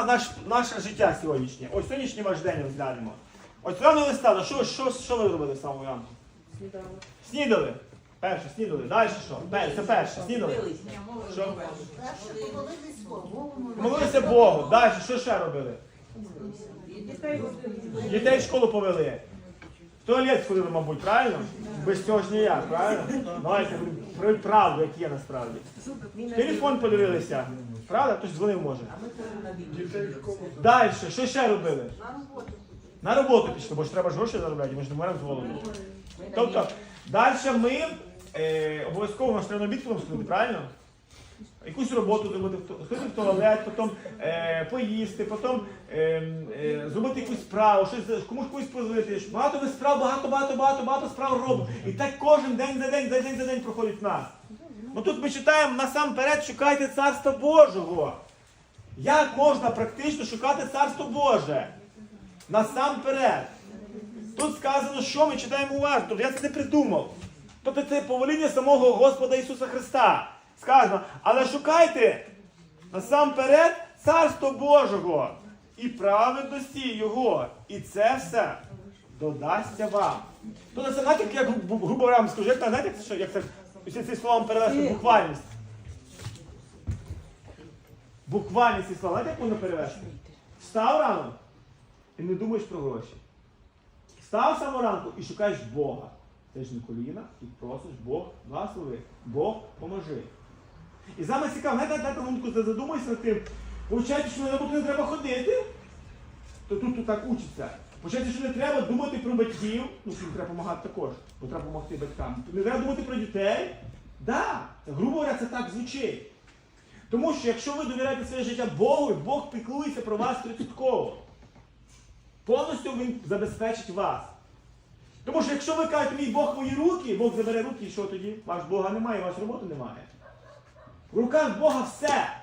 на- наш, наше життя сьогоднішнє. Ось сьогоднішній ваш день розглянемо. Ось рано ви стали, що, що, що ви робили з самого ранку? Снідали. Перше, снідали. Далі що? Це перше, снідали. Що? Перше помолитись Богу. Молилися Богу. Далі, що ще робили? Дітей в школу повели. Туалет сходили, мабуть, правильно? Без цього ж ніяк, правильно? Давайте про правду, як є насправді. Телефон подивилися. Правда? Хтось дзвонив може. Далі, що ще робили? На роботу пішли, бо ж треба ж гроші заробляти, ми ж не меремо з голоду. Тобто, далі ми е, обов'язково на обід сходити, правильно? Якусь роботу зробити, сходити в туалет, потім е, поїсти, потім е, е, зробити якусь справу, щось комусь когось позвонити. Багато ви справ, багато, багато, багато, багато справ робимо. І так кожен день за день, за день за день проходить нас. Ну тут ми читаємо насамперед шукайте царства Божого. Як можна практично шукати царство Боже? Насамперед. Тут сказано, що ми читаємо уважно. Я це не придумав. Тобто це повеління самого Господа Ісуса Христа. Сказано, але шукайте насамперед царство Божого і праведності Його. І це все додасться вам. Тобто це знаєте, як гру- грубо вам скажу, як, знаєте, що, як це усі ці словам перевести буквальність. Буквальність ці слова, знаєте, як можна перевести? Встав рано і не думаєш про гроші. Став самого ранку і шукаєш Бога. Ти ж на коліна і просиш Бог благослови, Бог поможи. І саме цікаво, знаєте, минутку ти задумайся над тим, Получається, що на роботу не треба ходити, то тут, тут так учиться. Получається, що не треба думати про батьків, ну всім треба допомагати також, бо треба допомогти батькам. Не треба думати про дітей. Да, грубо говоря, це так звучить. Тому що якщо ви довіряєте своє життя Богу, Бог піклується про вас тридцятково. Повністю Він забезпечить вас. Тому що якщо ви кажете, мій Бог мої руки, Бог забере руки, і що тоді? Ваш Бога немає, вашої роботи немає. В руках Бога все.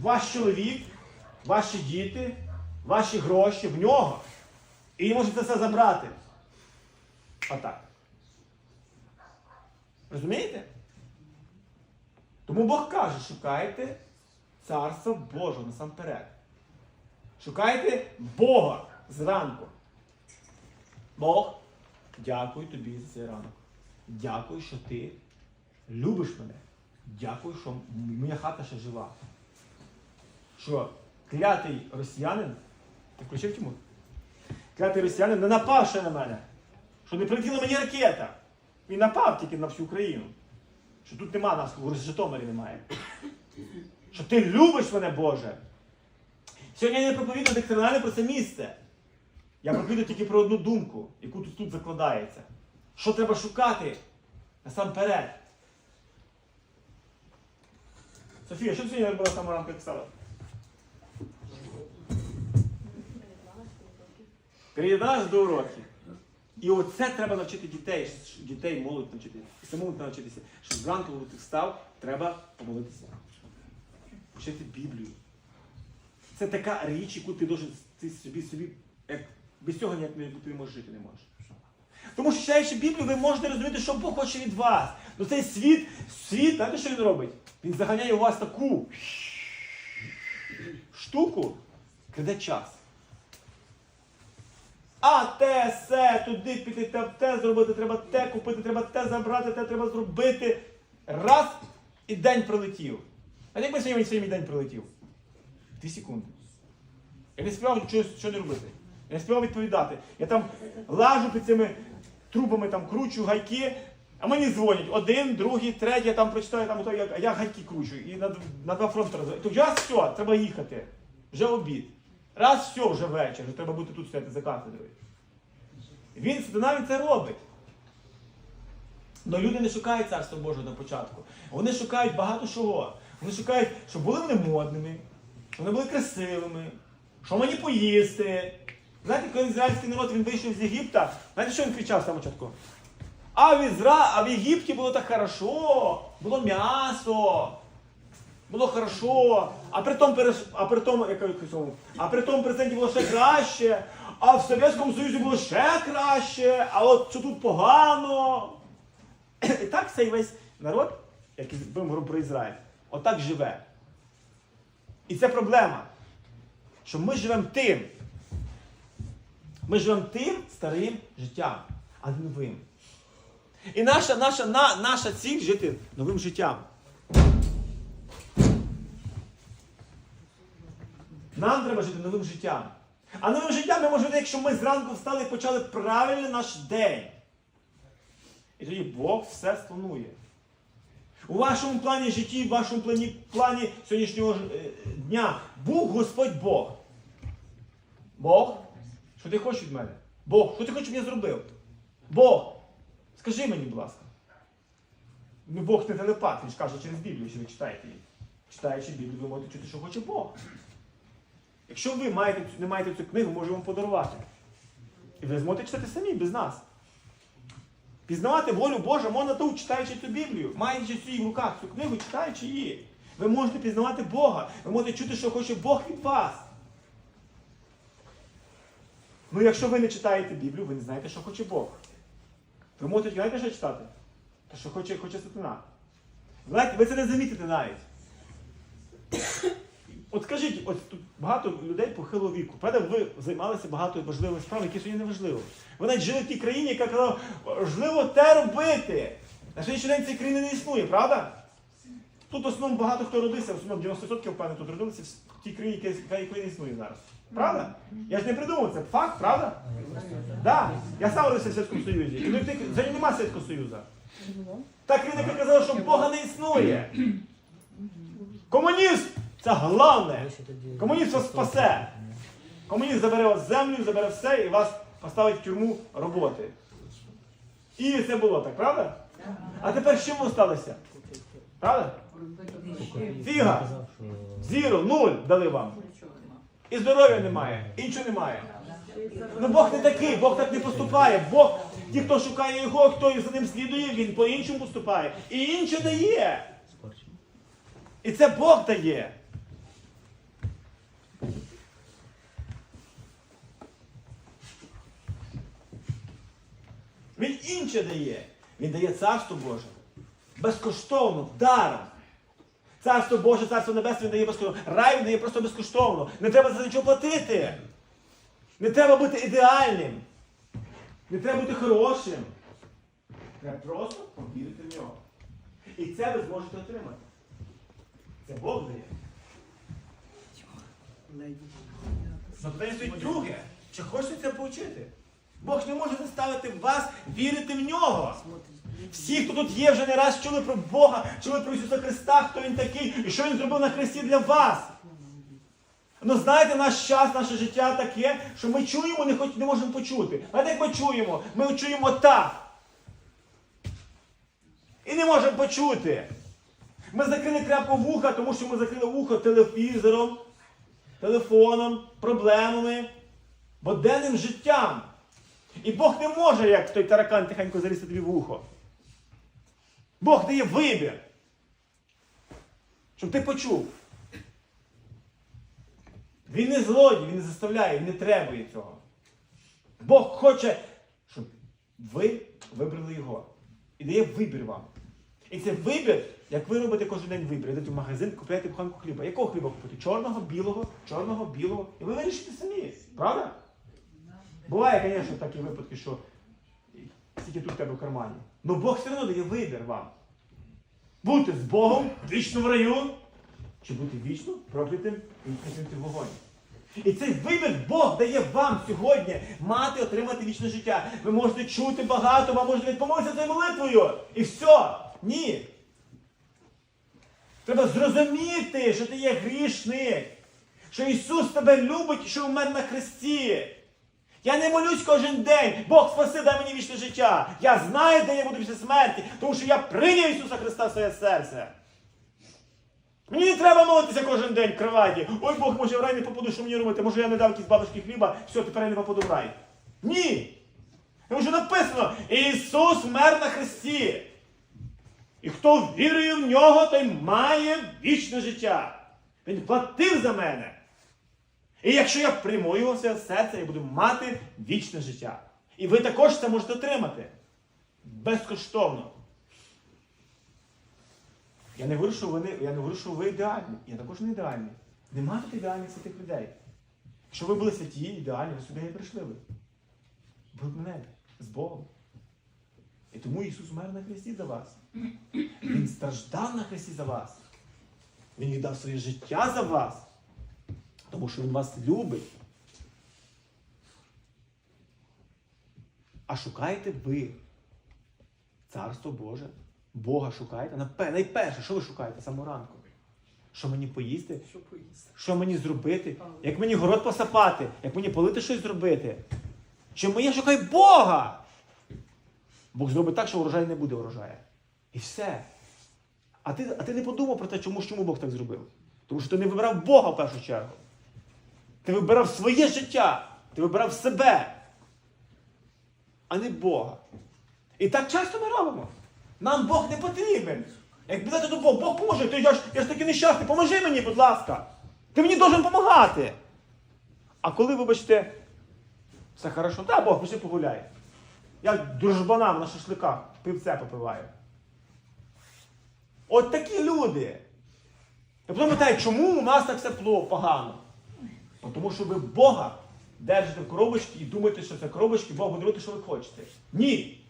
Ваш чоловік, ваші діти, ваші гроші в нього. І він може це все забрати. Отак. Розумієте? Тому Бог каже, шукайте царство Божого насамперед. Шукайте Бога зранку. Бог, дякую тобі за цей ранок. Дякую, що ти любиш мене. Дякую, що моя хата ще жива. Що клятий росіянин, ти включив Тимур? Клятий росіянин не напав ще на мене. Що не прилетіла мені ракета. Він напав тільки на всю Україну. Що тут нема нас, в Житомирі немає. Що ти любиш мене, Боже. Сьогодні я не проповідую доктринально про це місце. Я проповідую тільки про одну думку, яку тут, тут закладається. Що треба шукати насамперед. Софія, що ти сьогодні робила самого ранку, як стала? Приєдналась до уроків. І оце треба навчити дітей, дітей, молодь навчити, і самому навчитися, що зранку, коли ти встав, треба помолитися. Вчити Біблію. Це така річ, яку ти должен ти собі собі, як без цього ніяк не, ти можеш жити не можеш. Тому що читаючи Біблію, ви можете розуміти, що Бог хоче від вас. Ну цей світ, світ, знаєте, що він робить? Він заганяє у вас таку штуку, краде час. А те, се, туди піти, те, те зробити, треба те купити, треба те забрати, те треба зробити. Раз і день пролетів. А як би сьогодні сьогодні день пролетів? Дві секунди. Я не співав що, що не робити. Я не співав відповідати. Я там лажу під цими трубами, там кручу гайки, а мені дзвонять. Один, другий, третій, я там прочитаю, там, ото я, я гайки кручу. І на, на два фронти розвиваю. То раз все, треба їхати. Вже обід. Раз все, вже вечір, вже треба бути тут стояти за кафедрою. Він він це робить. Але люди не шукають царства Божого на початку. Вони шукають багато чого. Вони шукають, щоб були вони модними, щоб вони були красивими, що мені поїсти. Знаєте, коли ізраїльський народ він вийшов з Єгипта, знаєте, що він кричав з початку? А в Ізра... а в Єгипті було так хорошо, було м'ясо, було хорошо, а при тому, а при тому, я кажу, а при тому президенті було ще краще, а в Совєтському Союзі було ще краще, а от що тут погано. І так цей весь народ, який будемо говорити про Ізраїль, отак живе. І це проблема. Що ми живемо тим. Ми живемо тим старим життям, а не новим. І наша, наша, на, наша ціль жити новим життям. Нам треба жити новим життям. А новим життям ми можемо жити, якщо ми зранку встали і почали правильно наш день. І тоді Бог все спланує. У вашому плані житті, в вашому плані, плані сьогоднішнього е, дня був Господь Бог. Бог, що ти хочеш від мене? Бог, що ти хочеш, щоб я зробив? Бог, скажи мені, будь ласка. Ну, Бог не телепат, він ж каже через Біблію, що ви читаєте її. Читаючи Біблію, ви можете чути, що хоче Бог. Якщо ви маєте, не маєте цю книгу, можу вам подарувати. І ви зможете читати самі, без нас. Пізнавати волю Божу можна тут, читаючи цю Біблію, маючи в своїх руках цю книгу, читаючи її. Ви можете пізнавати Бога. Ви можете чути, що хоче Бог від вас. Ну, якщо ви не читаєте Біблію, ви не знаєте, що хоче Бог. Ви можете знаєте, що читати? Те, що хоче, хоче сатана. Знаєте, ви це не замітите навіть. От скажіть, от багато людей похилого віку. Правда, ви займалися багато важливих справ, які сьогодні не важливо. Ви навіть жили в тій країні, яка казала, важливо те робити. На сьогоднішній день цієї країни не існує, правда? Тут в основному багато хто родився, в основному 90% впевнено, тут родилися в тій країні, яка- не існує зараз. Правда? Я ж не придумав, це факт, правда? Да. Я сам родився в Совєтському Союзі. І ти- за ним немає Совєтського Союзу. Та країна, яка казала, що Бога не існує. Комунізм це головне. Комуніст вас спасе. Комуніст забере вас землю, забере все і вас поставить в тюрму роботи. І це було так, правда? А тепер з чим ви сталося? Правда? Фіга! Зіро, нуль дали вам. І здоров'я немає, і нічого немає. Ну Бог не такий, Бог так не поступає. Бог, ті, хто шукає його, хто за ним слідує, він по-іншому поступає. І інше дає. І це Бог дає. Він інше дає. Він дає царство Боже. Безкоштовно, даром. Царство Боже, царство Небесне він дає безкоштовно. Рай він дає просто безкоштовно. Не треба за нічого платити. Не треба бути ідеальним. Не треба бути хорошим. Треба просто повірити в нього. І це ви зможете отримати. Це Бог дає. Стоїть друге. Чи хочете це повчити? Бог не може заставити вас вірити в нього. Всі, хто тут є, вже не раз чули про Бога, чули про Ісуса Христа, хто Він такий і що Він зробив на Христі для вас. Ну знаєте, наш час, наше життя таке, що ми чуємо, не, хоч, не можемо почути. А як ми чуємо? Ми чуємо так. І не можемо почути. Ми закрили крапку вуха, тому що ми закрили вухо телевізором, телефоном, проблемами, буденним життям. І Бог не може, як той таракан тихенько залізти тобі в. Бог дає вибір. Щоб ти почув. Він не злодій, він не заставляє, він не требує цього. Бог хоче, щоб ви вибрали його. І дає вибір вам. І це вибір, як ви робите кожен день вибір. Йдете в магазин, купляєте буханку хліба. Якого хліба купити? Чорного, білого, чорного, білого. І ви вирішите самі. Правда? Буває, звісно, такі випадки, що скільки тут в тебе в кармані. Ну Бог все одно дає вибір вам. Бути з Богом в раю, чи бути вічно проклятим і в вогонь. І цей вибір Бог дає вам сьогодні мати, отримати вічне життя. Ви можете чути багато, вам можете навіть помолитися цією молитвою. І все. Ні. Треба зрозуміти, що ти є грішник, що Ісус тебе любить і що вмер на хресті. Я не молюсь кожен день. Бог спаси, дай мені вічне життя. Я знаю, де я буду після смерті, тому що я прийняв Ісуса Христа в своє серце. Мені не треба молитися кожен день в кроваті. Ой Бог, може в рай не попаду, що мені робити? Може я не дав якісь бабушки хліба, все, тепер я не попаду в рай. Ні. Тому що написано, Ісус мер на хресті. І хто вірує в нього, той має вічне життя. Він платив за мене. І якщо я прийму його в своє серце, я буду мати вічне життя. І ви також це можете отримати. Безкоштовно. Я не говорю, що ви, не, я не говорю, що ви ідеальні. Я також не ідеальний. Нема тут ідеальних святих людей. Якщо ви були святі, ідеальні, ви сюди не прийшли ви. Ви в небі, з Богом. І тому Ісус умер на хресті за вас. Він страждав на хресті за вас. Він віддав своє життя за вас. Тому що Він вас любить. А шукаєте ви Царство Боже, Бога шукаєте. Найперше, що ви шукаєте самого ранку? Що мені поїсти? Що поїсти? Що мені зробити? Як мені город посапати? Як мені полити щось зробити? Чому я шукаю Бога? Бог зробить так, що урожай не буде урожаю. І все. А ти, а ти не подумав про те, чому, чому Бог так зробив? Тому що ти не вибирав Бога в першу чергу. Ти вибирав своє життя. Ти вибирав себе, а не Бога. І так часто ми робимо. Нам Бог не потрібен. Як підете до Бога, Бог поможе, ти, я, ж, я ж такий нещасний, поможи мені, будь ласка. Ти мені должен допомагати. А коли, вибачте, все хорошо, та Бог, пішли погуляй. Я дружбанам на шашликах пивце попиваю. От такі люди. І потім питають, чому у нас так все погано? Бо Тому що ви Бога держите в коробочці і думаєте, що це коробочки, Бог буде робити, що ви хочете. Ні.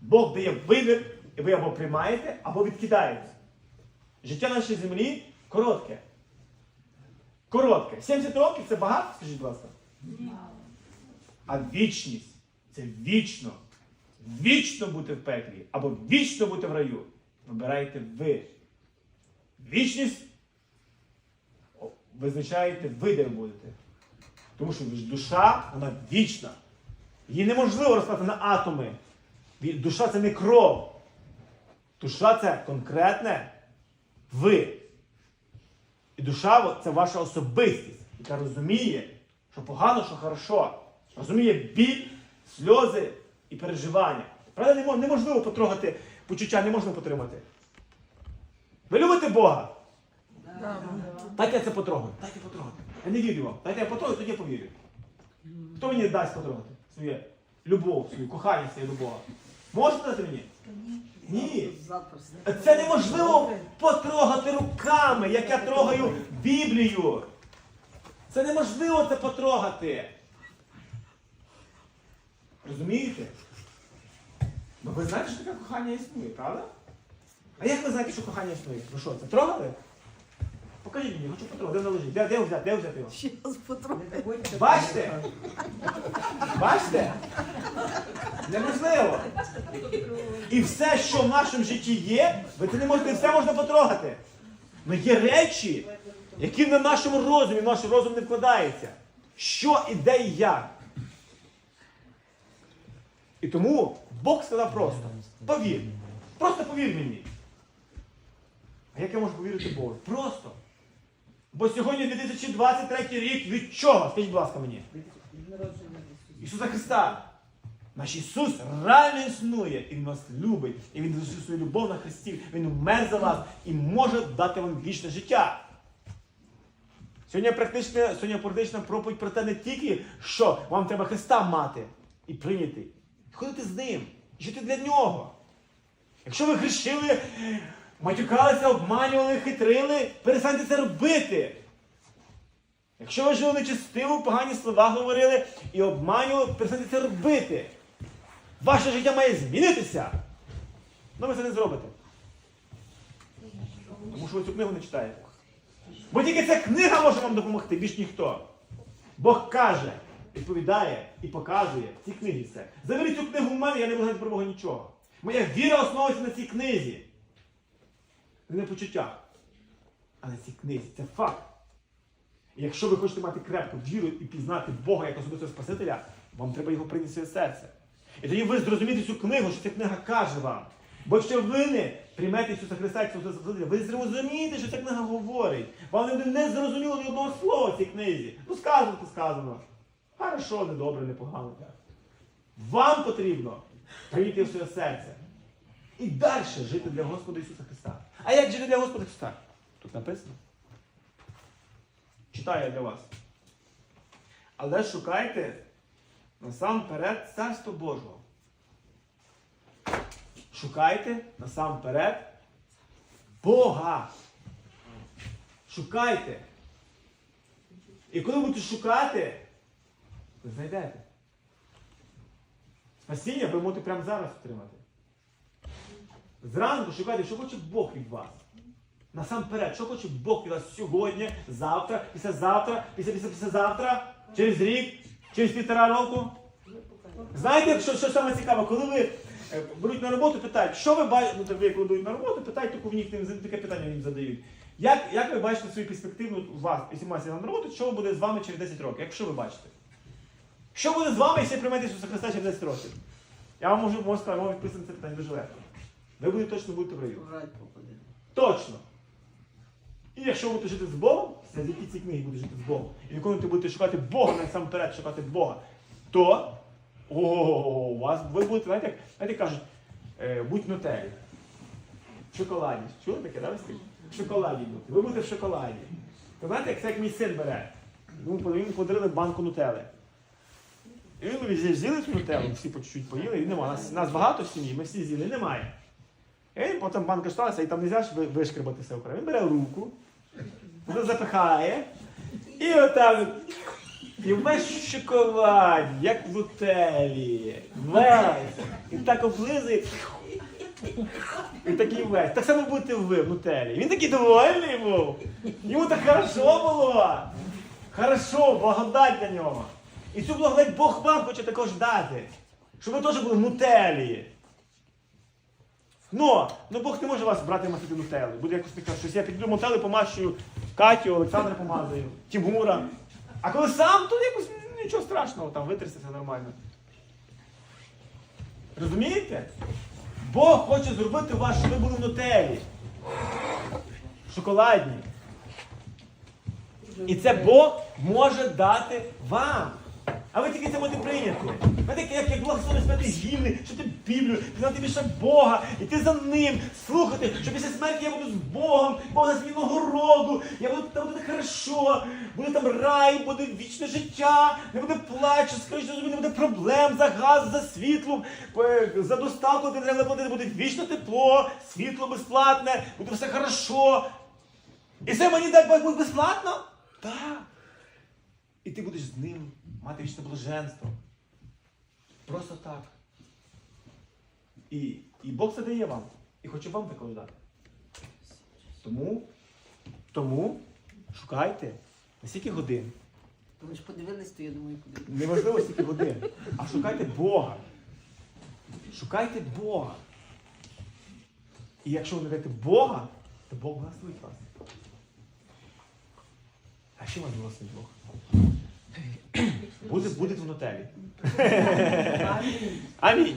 Бог дає вибір, і ви або приймаєте, або відкидаєте. Життя на нашій землі коротке. Коротке. 70 років це багато, скажіть, будь ласка. А вічність це вічно. Вічно бути в пеклі або вічно бути в раю. Вибираєте ви. Вічність визначаєте ви, де будете. Тому що душа, вона вічна. Її неможливо розкласти на атоми. Душа це не кров. Душа це конкретне ви. І душа це ваша особистість, яка розуміє, що погано, що хорошо. Розуміє біль, сльози і переживання. Правда, неможливо потрогати почуття, не можна потримати. Ви любите Бога? Дайте я це потрогаю. Дайте потрогати. Я не вірю вам. Дайте я потрогаю, тоді я повірю. Хто мені дасть потрогати? Своє любов, свою кохання своє до Можете дати мені? Ні. Це неможливо потрогати руками, як я трогаю Біблію. Це неможливо це потрогати. Розумієте? Ну ви знаєте, що таке кохання існує, правда? А як ви знаєте, що кохання існує? Ви що, це трогали? Покажіть мені, хочу потрогати. Де воно лежить? Де, де взяти? Де взяти його? Ще раз потрохи. Бачите? Бачите? Неможливо. І все, що в нашому житті є, ви це не можете, все можна потрогати. Але є речі, які на нашому розумі, в наш розум не вкладається. Що і де і як. І тому Бог сказав просто: повір. Просто повір мені. А як я можу повірити Богу? Просто. Бо сьогодні 2023 рік від чого? Скажіть, будь ласка, мені. Ісуса Христа. Наш Ісус реально існує, і Він вас любить, і Він залишив свою любов на Христі, Він умер за вас і може дати вам вічне життя. Сьогодні практична, сьогодні практична проповідь про те не тільки, що вам треба Христа мати і прийняти, ходити з ним, жити для нього. Якщо ви грішили, матюкалися, обманювали, хитрили, перестаньте це робити. Якщо ви жили нечестиво, погані слова говорили і обманювали, перестаньте це робити. Ваше життя має змінитися. Ну ви це не зробите. Тому що ви цю книгу не читаєте. Бо тільки ця книга може вам допомогти, більш ніхто. Бог каже, відповідає і показує в цій книзі все. Заберіть цю книгу в мене, я не знати про Бога нічого. Моя віра основується на цій книзі. Не на почуттях, а цій книзі. Це факт. І якщо ви хочете мати крепку віру і пізнати Бога як особистого Спасителя, вам треба його прийняти в своє серце. І тоді ви зрозумієте цю книгу, що ця книга каже вам. Бо якщо ви не приймете Ісуса Христа Спасителя, ви зрозумієте, що ця книга говорить. Вам не, зрозуміло ні одного слова в цій книзі. Ну сказано, то сказано. Хорошо, не добре, не Вам потрібно прийняти в своє серце. І далі жити для Господа Ісуса Христа. А як жити для Господа Христа? Тут написано. Читаю для вас. Але шукайте насамперед Царство Божого. Шукайте насамперед Бога. Шукайте. І коли будете шукати, ви знайдете. Спасіння ви можете прямо зараз отримати. Зранку шукайте, що хоче Бог від вас. Насамперед, що хоче Бог від вас сьогодні, завтра, післязавтра, після після післязавтра, через рік, через півтора року. Знаєте, що, що саме цікаво, коли ви е, беруть на роботу, питають, що ви бачите, ну, ви коли беруть на роботу, питають, таку в них таке питання їм задають. Як, як ви бачите свою перспективу у вас, маєте на роботу, що буде з вами через 10 років? Якщо ви бачите? Що буде з вами, якщо приймете Ісуса Христа через 10 років? Я вам можу, можу сказати, вам відписати це питання дуже легко. Ви будете точно будете в раю. Точно. І якщо ви будете жити з Богом, завдяки цій книгі будете жити з Богом. І коли ти будете шукати Бога, насамперед шукати Бога, то о, у вас ви будете, знаєте, як, знаєте, кажуть, е, будь нутелі. В шоколаді. Чули таке, да, ви? В шоколаді бути. Ви будете в шоколаді. То знаєте, як це як мій син бере. Под- подарили банку нутели. І він з'їли цю нутелу, всі по чуть-чуть поїли, і нема. Нас, нас багато в сім'ї, ми всі з'їли, немає. І потім банка сталася, і там не можна ви- вишкребати все. Він бере руку, запихає, і отак. от. І весь в шоколаді, як в нутелі. Весь. І так облизує. І такий весь. Так само будете ви в нутелі. Він такий довольний був. Йому так хорошо було. Хорошо, благодать для нього. І цю благодать Бог вам хоче також дати. Щоб ви теж були в нутелі. Ну, ну Бог не може вас брати масити нутели. Буде якось таке, щось я піду нутели помащую Катю, Олександра помазую, Тимура. А коли сам, то якось нічого страшного, там витрясти все нормально. Розумієте? Бог хоче зробити вас, щоб ви були в нутелі. Шоколадні. І це Бог може дати вам. А ви тільки це можете прийняти. Ви такі, як, як благословений святий гімни, що ти Біблію, знати більше Бога, іти за ним, слухати, що після смерті я буду з Богом, Бог дасть мені нагороду, я буду там буде хорошо, буде там рай, буде вічне життя, не буде плачу, скоріше не буде проблем за газ, за світло, е, за доставку не треба платити, буде вічне тепло, світло безплатне, буде все хорошо. І це мені Бог безплатно? Так. І ти будеш з ним мати вічне блаженство. Просто так. І, і Бог це дає вам. І хоче вам також дати. Тому, тому шукайте на скільки годин. Ви ж подивились, то я думаю, куди. Неважливо скільки годин. А шукайте Бога. Шукайте Бога. І якщо ви знайдете Бога, то Бог благословить вас. А що вас благословить Бог? Буде, буде в нотелі. Амінь.